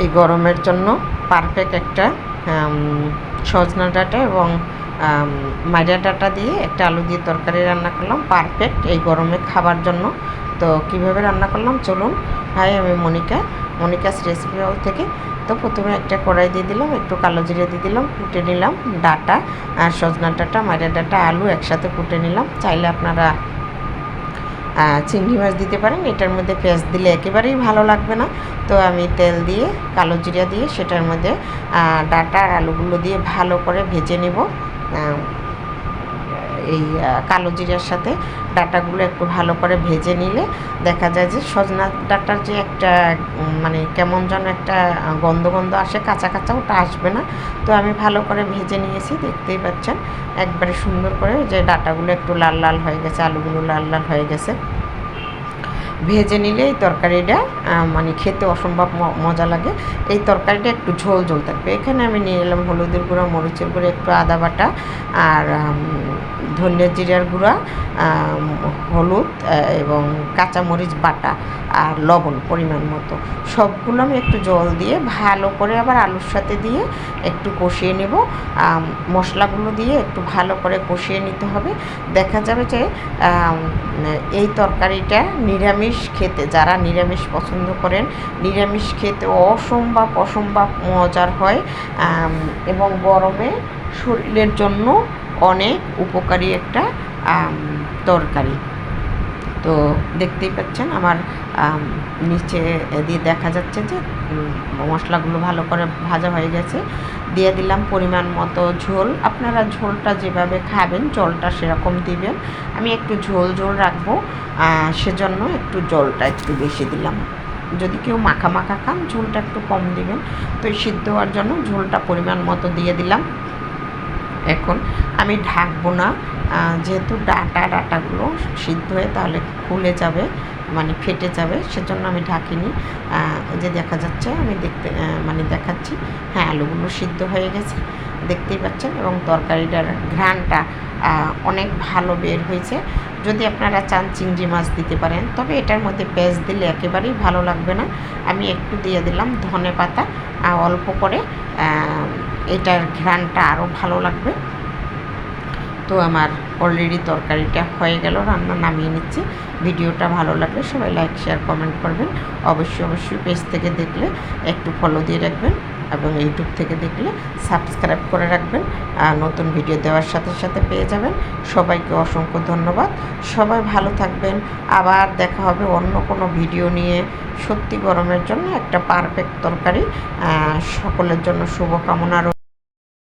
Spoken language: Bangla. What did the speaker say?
এই গরমের জন্য পারফেক্ট একটা সজনা ডাঁটা এবং মাইরা ডাঁটা দিয়ে একটা আলু দিয়ে তরকারি রান্না করলাম পারফেক্ট এই গরমে খাবার জন্য। তো কীভাবে রান্না করলাম? চলুন। হাই আমি মনিকা। মনিকাস রেসিপি হাউস থেকে। তো প্রথমে একটা কড়াই দিয়ে দিলাম, একটু কালো জিরে দিয়ে দিলাম, কুটে নিলাম ডাটা আর সজনা ডাটা মাইরা ডাটা, আলু একসাথে কুটে নিলাম। চাইলে আপনারা চিংড়ি মাছ দিতে পারেন। এটার মধ্যে পেঁয়াজ দিলে একেবারেই ভালো লাগবে না। তো আমি তেল দিয়ে, কালো জিরা দিয়ে, সেটার মধ্যে ডাটা আর আলুগুলো দিয়ে ভালো করে ভেজে নিব। এই কালো জিরার সাথে ডাটাগুলো একটু ভালো করে ভেজে নিলে দেখা যায় যে সজনা ডাটার যে একটা মানে কেমন যেন একটা গন্ধ গন্ধ আসে, কাঁচা কাঁচা ওটা আসবে না। তো আমি ভালো করে ভেজে নিয়েছি, দেখতেই পাচ্ছেন। একবারে সুন্দর করে যে ডাটাগুলো একটু লাল লাল হয়ে গেছে, আলুগুলো লাল লাল হয়ে গেছে। ভেজে নিলে এই তরকারিটা মানে খেতে অসম্ভব মজা লাগে। এই তরকারিটা একটু ঝোল ঝোল থাকবে। এখানে আমি নিয়ে এলাম হলুদের গুঁড়া, মরিচের গুঁড়া, একটু আদা বাটা আর ধনিয়া জিরার গুঁড়া হলুদ এবং কাঁচামরিচ বাটা আর লবণ পরিমাণ মতো। সবগুলো আমি একটু জল দিয়ে ভালো করে আবার আলুর সাথে দিয়ে একটু কষিয়ে নেব। মশলাগুলো দিয়ে একটু ভালো করে কষিয়ে নিতে হবে। দেখা যাবে যে এই তরকারিটা নিরামিষ খেতে, যারা নিরামিষ পছন্দ করেন, নিরামিষ খেতে অসম্ভব অসম্ভব মজার হয় এবং গরমে শরীরের জন্য অনেক উপকারী একটা তরকারি। তো দেখতেই পাচ্ছেন আমার নিচে দিয়ে দেখা যাচ্ছে যে মশলাগুলো ভালো করে ভাজা হয়ে গেছে। দিয়ে দিলাম পরিমাণ মতো ঝোল। আপনারা ঝোলটা যেভাবে খাবেন, জলটা সেরকম দিবেন। আমি একটু ঝোল ঝোল রাখব সেজন্য একটু জলটা একটু বেশি দিলাম। যদি কেউ মাখা মাখা খান, ঝোলটা একটু কম দিবেন। তো সিদ্ধ হওয়ার জন্য ঝোলটা পরিমাণ মতো দিয়ে দিলাম। এখন আমি ঢাকবো না। যেহেতু ডাটা, ডাটাগুলো সিদ্ধ হয়ে তাহলে খুলে যাবে মানে ফেটে যাবে, সেজন্য আমি ঢাকিনি। যে দেখা যাচ্ছে, আমি দেখতে মানে দেখাচ্ছি। হ্যাঁ আলুগুলো সিদ্ধ হয়ে গেছে, দেখতেই পাচ্ছেন। এবং তরকারিটার ঘ্রাণটা অনেক ভালো বের হয়েছে। যদি আপনারা চান চিংড়ি মাছ দিতে পারেন, তবে এটার মধ্যে পেঁয়াজ দিলে একেবারেই ভালো লাগবে না। আমি একটু দিয়ে দিলাম ধনে পাতা অল্প করে এটার ঘ্রাণটা আরও ভালো লাগবে। তো আমার অলরেডি তরকারিটা হয়ে গেল, রান্না নামিয়ে নিচ্ছি। ভিডিওটা ভালো লাগলে সবাই লাইক, শেয়ার, কমেন্ট করবেন। অবশ্যই অবশ্যই পেজ থেকে দেখলে একটু ফলো দিয়ে রাখবেন। এবং ইউটিউব থেকে দেখলে সাবস্ক্রাইব করে রাখবেন আর নতুন ভিডিও দেওয়ার সাথে সাথে পেয়ে যাবেন। সবাইকে অসংখ্য ধন্যবাদ। সবাই ভালো থাকবেন। আবার দেখা হবে অন্য কোনো ভিডিও নিয়ে। সত্যি গরমের জন্য একটা পারফেক্ট তরকারি। সকলের জন্য শুভকামনা